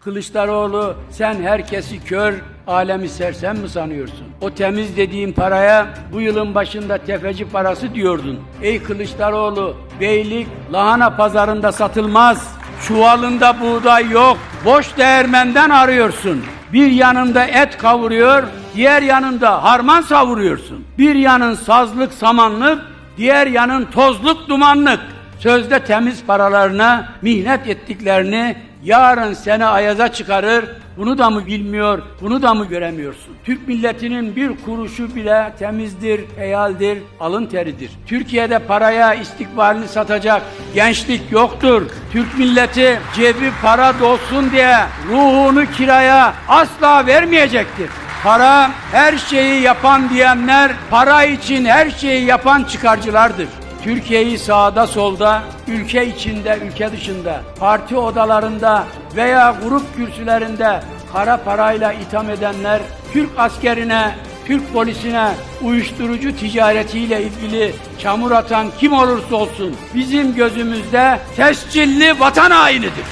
Kılıçdaroğlu sen herkesi kör, alemi sersem mi sanıyorsun? O temiz dediğin paraya bu yılın başında tefeci parası diyordun. Ey Kılıçdaroğlu, beylik lahana pazarında satılmaz. Çuvalında buğday yok. Boş değirmenden arıyorsun. Bir yanında et kavuruyor, diğer yanında harman savuruyorsun. Bir yanın sazlık samanlık, diğer yanın tozluk dumanlık. Sözde temiz paralarına mihnet ettiklerini yarın seni ayaza çıkarır. Bunu da mı bilmiyor, bunu da mı göremiyorsun? Türk milletinin bir kuruşu bile temizdir, heyaldir, alın teridir. Türkiye'de paraya istikbalini satacak gençlik yoktur. Türk milleti cebi para dolsun diye ruhunu kiraya asla vermeyecektir. Para her şeyi yapan diyenler para için her şeyi yapan çıkarcılardır. Türkiye'yi sağda solda, ülke içinde, ülke dışında, parti odalarında veya grup kürsülerinde kara parayla itham edenler Türk askerine, Türk polisine uyuşturucu ticaretiyle ilgili çamur atan kim olursa olsun bizim gözümüzde tescilli vatan hainidir.